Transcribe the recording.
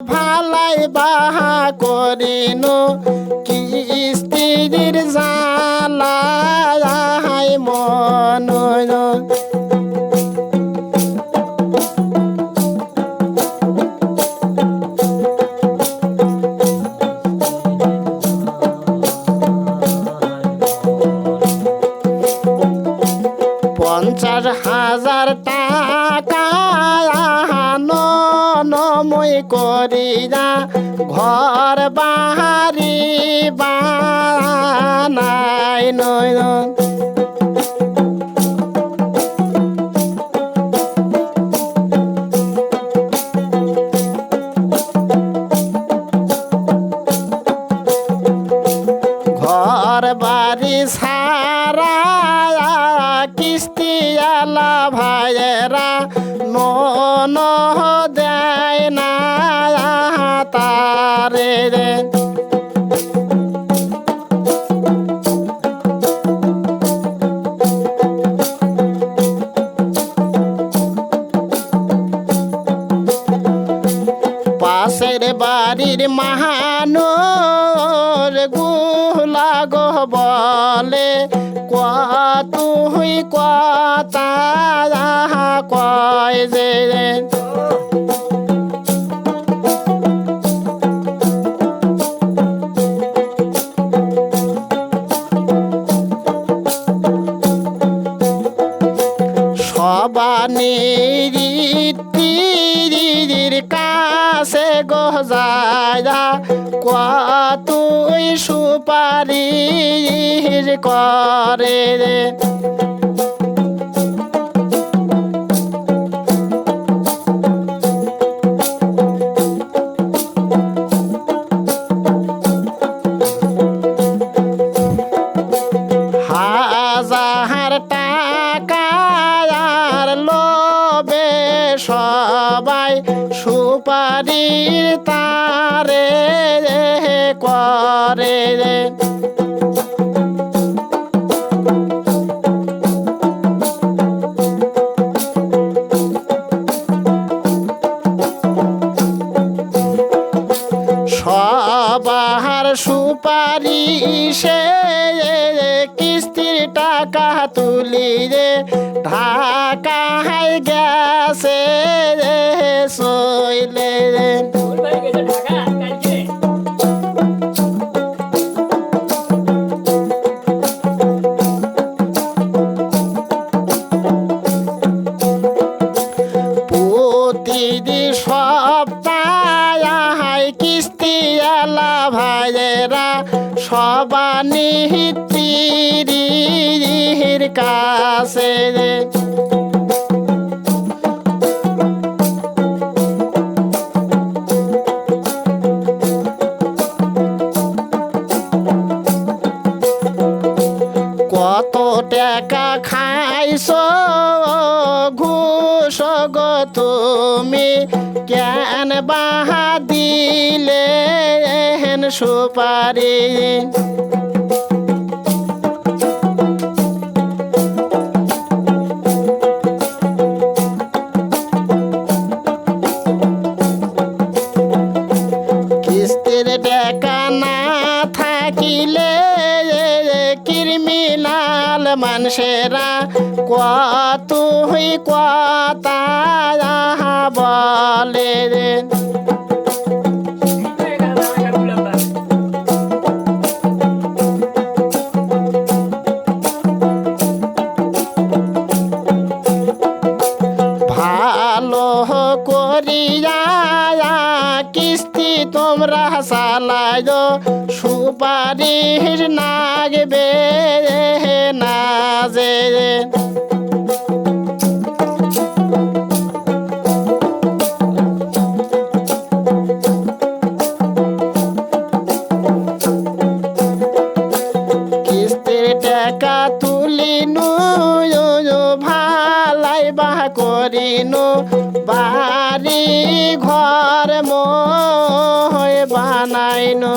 ভালাই বাহা করিন কি স্ত্রীর জালা হাই মন নমই করিয়া ঘর বাহারি বানাই নয় ঘর বাড়ি সারা কিস্তি আলা ভাইয়েরা মন পাশের বাড়ির মাহানোরগুলা গো বলে কতুই কথা কয় যে সবানির কাছে গজায়া কতুই সুপারির করে রে। সুপারির তারে করে রে। সবার সুপারি সে কিস্তির টাকা তুলি রে। ঢাকা গেছে রে। এলা ভাইয়েরা সবানিহিতির কাছে কত টাকা খাইছ ঘুষ গো তুমি? কেন বাহা দিলে সুপারি। মানুষেরা কত হই কথা বলে ভালো করিয়া কিস্তি তোমরা সালায় সুপারির নাগবে তুলিনু ভালাই বাহ করিনু। বাড়ি ঘর মই বানাইনু।